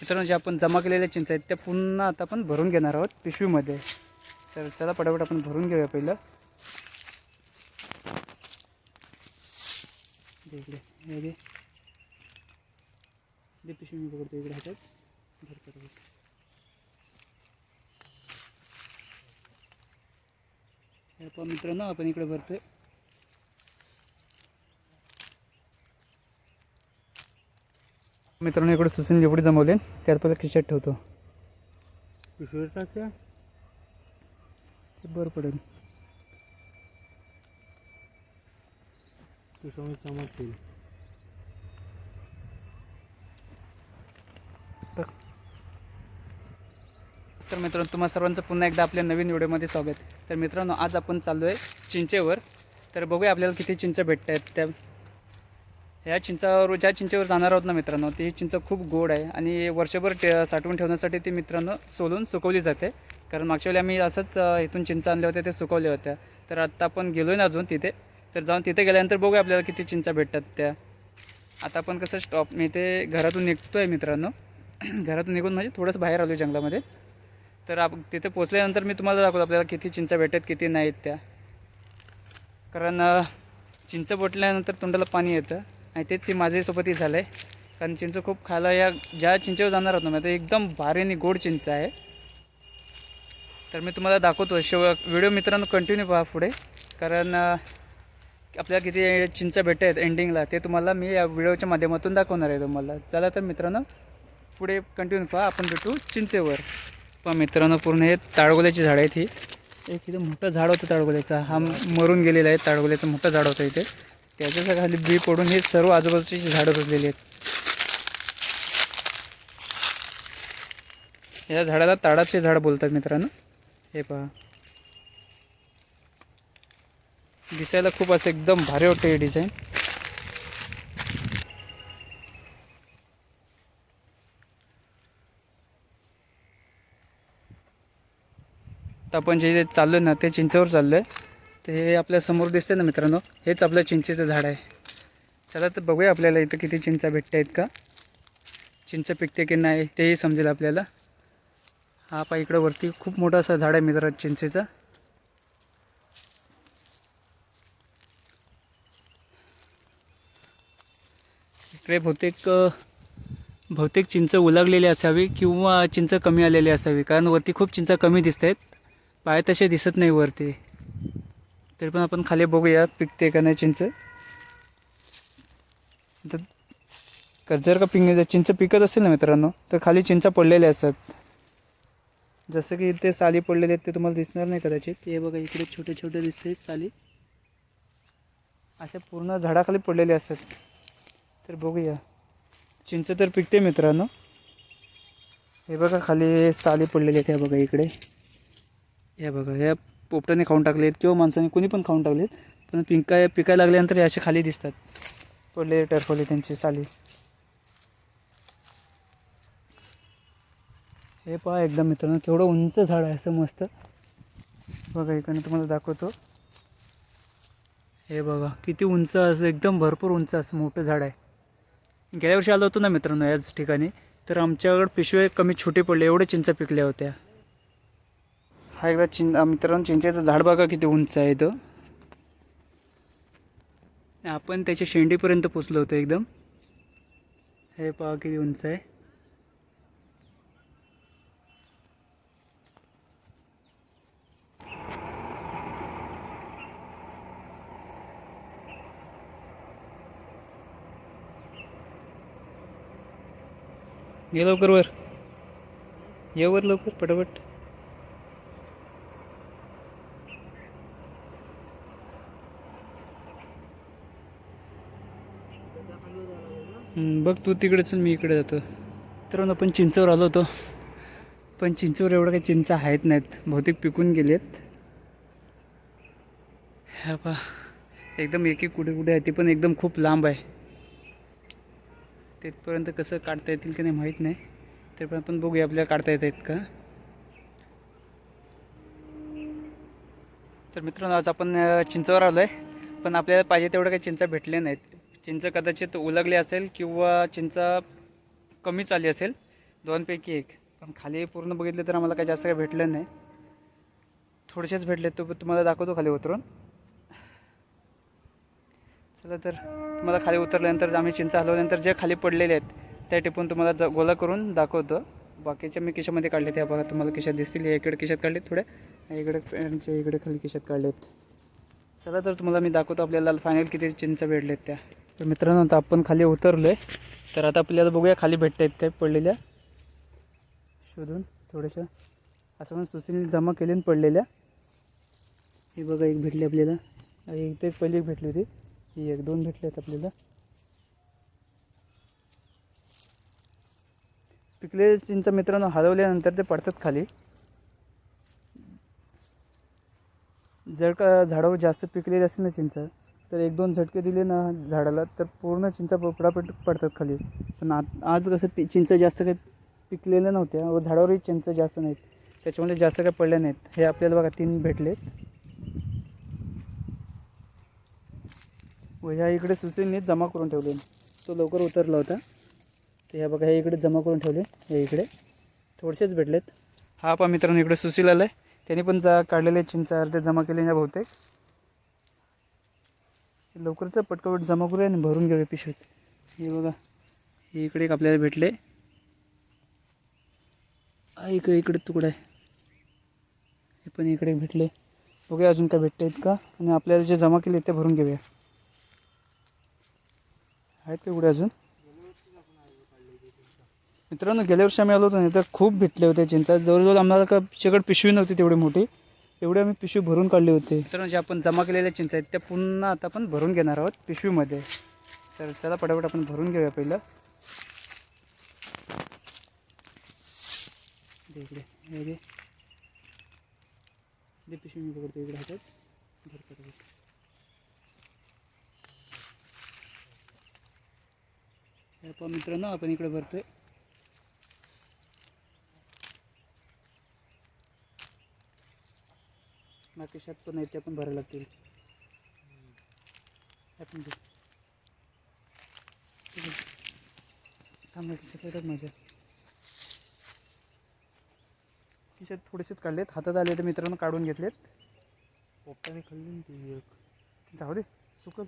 मित्रांनो जे आपण जमा केलेल्या चिंच आहेत त्या पुन्हा आता आपण भरून घेणार आहोत पिशवीमध्ये. तर चला पटापट आपण भरून घेऊया पहिलं. इकडे दे. पिशवी मी पकडतो इकडे हातात. भरतो आपण मित्रांनो आपण इकडे भरतोय. मित्रांनो इकडे सुसून जेवढे जमवले त्यात पहिलं खिशात ठेवतो. टाकूया ते बरं पडेल. पिशवी चमकतील तर मित्रांनो तुम्हा सर्वांचं पुन्हा एकदा आपल्या नवीन व्हिडिओमध्ये स्वागत. तर मित्रांनो आज आपण चाललो आहे चिंचेवर. तर बघूया आपल्याला किती चिंच भेटत आहेत त्या ह्या चिंचावर ज्या चिंचेवर जाणार आहोत ना मित्रांनो ती चिंच खूप गोड आहे आणि वर्षभर टे साठवून ठेवण्यासाठी ती मित्रांनो सोलून सुकवली जाते. कारण मागच्या वेळी आम्ही असंच इथून चिंच आणल्या होत्या ते सुकवल्या होत्या. तर आत्ता आपण गेलो आहे ना अजून तिथे. तर जाऊन तिथे गेल्यानंतर बघूया आपल्याला किती चिंचा भेटतात त्या. आता आपण कसं स्टॉप मी ते घरातून निघतो आहे मित्रांनो. घरातून निघून म्हणजे थोडंसं बाहेर आलो जंगलामध्येच. तर आप तिथे पोचल्यानंतर मी तुम्हाला दाखवतो आपल्याला किती चिंचा भेटतात किती नाहीत त्या. कारण चिंच बोटल्यानंतर तोंडाला पाणी येतं. आणि तेच हे माझ्यासोबतही झालं आहे कारण चिंच खूप खायला या ज्या चिंचेवर जाणार आहोत ना ते एकदम भारी आणि गोड चिंच आहे. तर मी तुम्हाला दाखवतो शेव व्हिडिओ मित्रांनो कंटिन्यू पहा पुढे. कारण आपल्याला किती चिंच भेटत आहेत एंडिंगला ते तुम्हाला मी या व्हिडिओच्या माध्यमातून दाखवणार आहे तुम्हाला. चला तर मित्रांनो पुढे कंटिन्यू पहा. आपण भेटू चिंचेवर. पण मित्रांनो पूर्ण हे ताळगोल्याची झाडं आहेत ही. एक इथं मोठं झाड होतं ताळगोल्याचं हा मरून गेलेला आहे ताळगोल्याचं मोठं झाड होतं इथे. त्याच्याखाली बी पडून हे सर्व आजूबाजूची झाडं बसलेली आहेत. या झाडाला ताडाचे झाड बोलतात मित्रांनो. हे पहा. दिसायला खूप असं एकदम भारी वाटतं हे डिझाईन तर आपण जे जे चाललो ना ते चिंचेवर चाललो आहे ते आपल्यासमोर दिसते ना मित्रांनो? हेच आपलं चिंचेचं झाड आहे. चला तर बघूया आपल्याला इथं किती चिंचा भेटत आहेत का? चिंच पिकते की नाही तेही समजेल आपल्याला. हा पा इकडं वरती खूप मोठं असं झाड आहे मित्रांनो चिंचेचं. इकडे बहुतेक बहुतेक चिंच उलागलेली असावी किंवा चिंच कमी आलेली असावी कारण वरती खूप चिंच कमी दिसत आहेत पाय तसे दिसत नाही वरती. तरी पण आपण खाली बघूया पिकते का नाही चिंच. तर का जर का पिंग चिंच पिकत असेल ना मित्रांनो तर खाली चिंचा पडलेल्या असतात. जसं की इथे साली पडलेले आहेत ते तुम्हाला दिसणार नाही कदाचित. हे बघा इकडे छोटे छोटे दिसते साली. अशा पूर्ण झाडाखाली पडलेले असतात. तर बघूया. चिंच तर पिकते मित्रांनो. हे बघा खाली साली पडलेली आहेत. ह्या बघा इकडे. या बघा ह्या पोपटाने खाऊन टाकलेत किंवा माणसाने कोणी पण खाऊन टाकलेत. पण पिंकाय पिकायला लागल्यानंतर हे असे खाली दिसतात. पडले टरफले त्यांची साली. हे पहा एकदम मित्रांनो केवढं उंच झाड आहे असं मस्त. बघा इकडनं तुम्हाला दाखवतो. हे बघा किती उंच असं एकदम भरपूर उंच असं मोठं झाड आहे. गेल्या वर्षी आलो होतो ना मित्रांनो याच ठिकाणी. तर आमच्याकडं पिशवे कमी छोटे पडले एवढे चिंचा पिकल्या होत्या. हा एकदा चिं मित्रांनो चिंचेचं झाड बघा किती उंच आहे तो. आपण त्याच्या शेंडीपर्यंत पोचलो होतो एकदम. हे पहा किती उंच आहे. ये लवकर वर. ये वर लवकर पटापट. बघ तू तिकडे चल मी इकडे जातो. तर आपण चिंचवर आलो होतो. पण चिंचवर एवढं काही चिंच आहेत नाहीत. बहुतेक पिकून गेलेत. ह्या पा एकदम एक एक कुठे कुठे आहे ती पण एकदम खूप लांब आहे. तिथपर्यंत कसं काढता येतील की नाही माहीत नाही. ते पण आपण बघूया आपल्याला काढता येत आहेत का. तर मित्रांनो आज आपण चिंचावर आलो आहे पण आपल्याला पाहिजे तेवढं काही चिंचा भेटले नाहीत. चिंच कदाचित उलगली असेल किंवा चिंच कमीच आली असेल दोनपैकी एक. पण खाली पूर्ण बघितले तर आम्हाला काही जास्त काही भेटलं नाही. थोडेसेच भेटले तो तुम्हाला दाखवतो खाली उतरून. चला तर तुम्हाला खाली उतरल्यानंतर आम्ही चिंच हलवल्यानंतर जे खाली पडलेले आहेत त्या टिपून तुम्हाला ज गोला करून दाखवतो. बाकीच्या मी किशामध्ये काढले त्या बघा तुम्हाला किशात दिसतील. या इकडे किशात काढले थोडे. इकडे फ्रेंडच्या इकडे खाली किशात काढलेत. चला तर तुम्हाला मी दाखवतो आपल्याला फायनल किती चिंच भेटलेत त्या. तर मित्रांनो आता आपण खाली उतरलो आहे तर आता आपल्याला बघूया खाली भेटत आहेत काही पडलेल्या. शोधून थोड्याशा असं म्हणून सुशील जमा केलेन पडलेल्या. ही बघा एक भेटली आपल्याला. एक ते पहिली एक भेटली होती. ही एक दोन भेटले आहेत आपल्याला. पिकले चिंच मित्रांनो हलवल्यानंतर ते पडतात खाली. जर का झाडावर जास्त पिकलेले असतील ना चिंच तर एक दोन झटके दिले ना झाडाला तर पूर्ण चिंचा पडापट पडतात खाली. पण आ आज कसं पि चिंच जास्त काही पिकलेल्या नव्हत्या व झाडावरही चिंच जास्त नाहीत. त्याच्यामुळे जास्त काही पडल्या नाहीत. हे आपल्याला बघा तीन भेटले. व ह्या इकडे सुसेलने जमा करून ठेवले. तो लवकर उतरला होता. तर ह्या बघा हे इकडे जमा करून ठेवले. हे इकडे. थोडेसेच भेटलेत. हा पा मित्रांनो इकडे सुशील आलाय त्याने पण जा काढलेले चिंच अर्धे जमा केले ना ते लवकरच पटकवट जमा करूया आणि भरून घेऊया पिशवीत. हे बघा हे इकडे एक आपल्याला भेटले. हा इकडे इकडे तुकडा आहे. हे पण इकडे भेटले. बघूया अजून काय भेटत आहेत का आणि आपल्याला जे जमा केले ते भरून घेऊया. आहेत का कुठे अजून? मित्रांनो गेल्या वर्षी आम्ही आलो होतो ना तर खूप भेटले होते चिंचा. जवळजवळ आम्हाला का शेकड पिशवी नव्हती तेवढी मोठी. एवढे आम्ही पिशवी भरून काढली होती. तर जे आपण जमा केलेल्या चिंचा आहेत त्या पुन्हा आता आपण भरून घेणार आहोत पिशवीमध्ये. तर चला पटापट आपण भरून घेऊया पहिलं. दे इकडे हे दे. दे पिशवी मी पकडतो इकडे हातात. भरतो मित्रांनो आपण इकडे भरतोय. बाकी शेत पण आहेत त्या पण भरायला लागतील. आपण आहे. चांगल्या खिशात येतात माझ्या. खिशात थोडेसेच काढलेत. हातात आले तर मित्रांनो काढून घेतलेत. पोपटाने खाल्ली ना ती एक. जाऊ दे. सुकल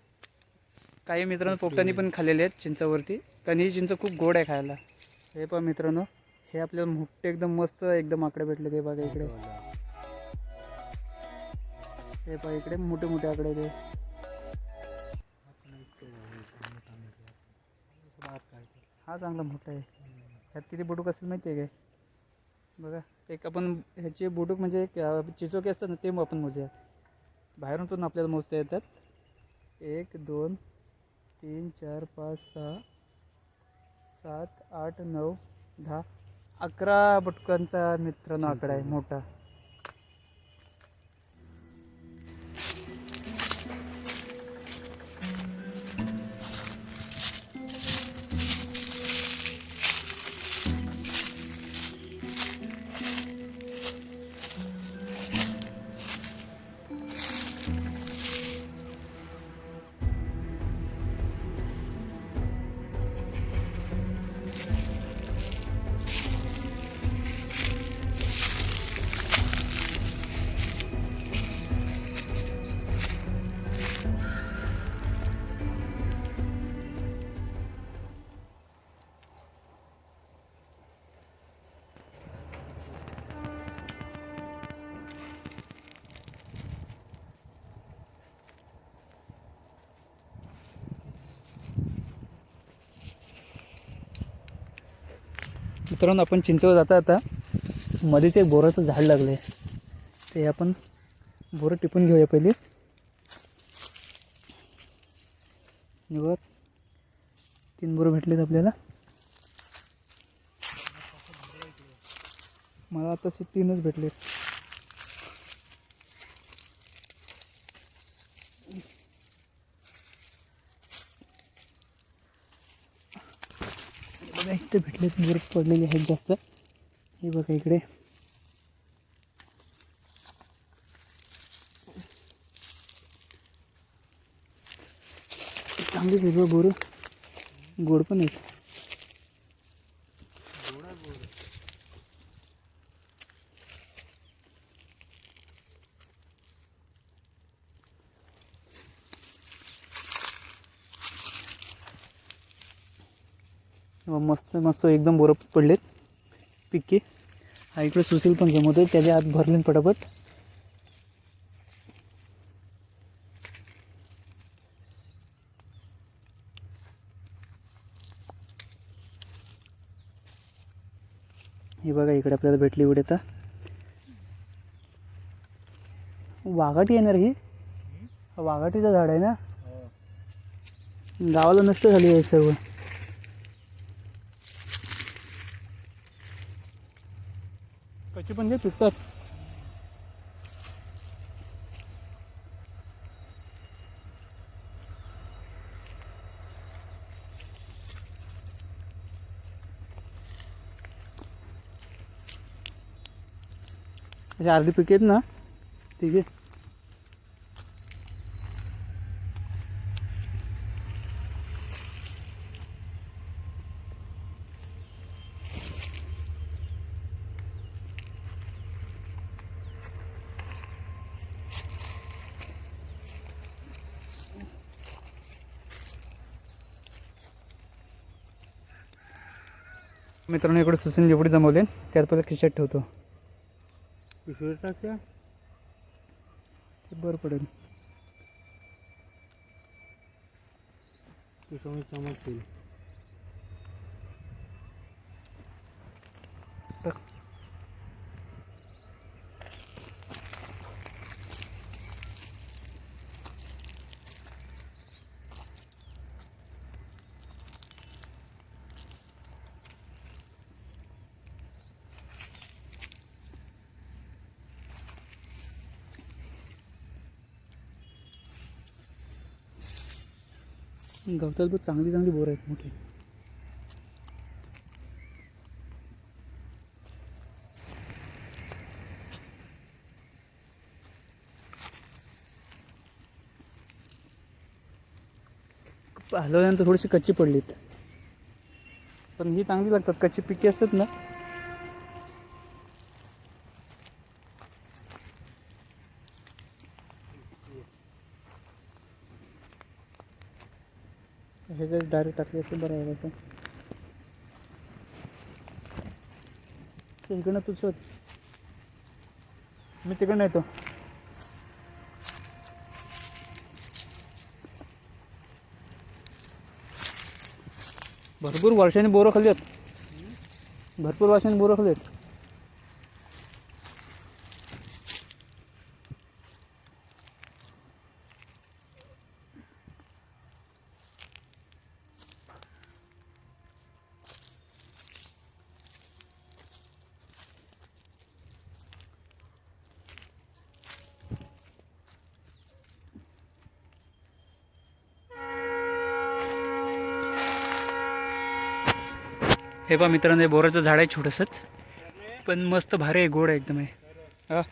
काही मित्रांनो पोपटांनी पण खाल्लेले आहेत चिंचावरती. कारण ही चिंच खूप गोड आहे खायला. हे पण मित्रांनो. हे आपल्याला मोठे एकदम मस्त एकदम आकडे भेटले ते बघा इकडे. हे पहा इकडे मोठे मोठे आकडे ते हा. चांगला मोठा आहे. ह्यात किती बुडूक असेल माहिती आहे काय? बघा एक आपण ह्याचे बुडूक म्हणजे चिचोके असतात ना ते आपण मोजूया बाहेरून पण आपल्याला मोजता येतात. एक दोन तीन चार पाच सहा सात आठ नऊ दहा अकरा बुटकांचा मित्रांनो आकडा आहे मोठा. मित्रांनो आपण चिंचवर जाता आता मध्येच एक बोराचं झाड लागलं आहे ते आपण बोरं टिपून घेऊया पहिले. हे बघ तीन बोरं भेटलेत आपल्याला. मला आता तीनच भेटलेत. बघा भेटलेत बरं पडलेले आहेत जास्त. हे बघा इकडे. चांगलीच हिरवं बोर. गोड पण आहेत. तेव्हा मस्त एकदम बोरं पडलेत. पिके हा इकडे सुशील पण जमवतोय त्याच्या आत भरले पटापट. हे बघा इकडे आपल्याला भेटली एवढे आता. वाघाटी येणार ही. हा वाघाटीचं झाड आहे ना? गावाला नष्ट झाली आहे सर्व. कच्ची पण घे तुटतात. अशी अर्धी पिके आहेत ना ठीक आहे मित्रांनो इकडे सुसून जेवढे जमवले त्यात पहिलं खिशात ठेवतो. पिशवीत टाकत्या बरं पडेल. पिशवी चमकतील गवतात पण चांगली चांगली बोरं आहेत मोठी. हलवल्यानंतर थोडीशी कच्ची पडलीत. पण ही चांगली लागतात कच्ची पिके असतात ना हे जर डायरेक्ट बरं आहे असं इकडनं तू शोध. मी तिकडनं येतो. भरपूर वर्षाने बोरं खाल्ली आहेत. भरपूर वर्षाने बोरं खाल्ली आहेत. हे पहा मित्रांनो हे बोराचं झाड आहे छोटंसंच पण मस्त भारी आहे गोड आहे एकदम आहे. हा.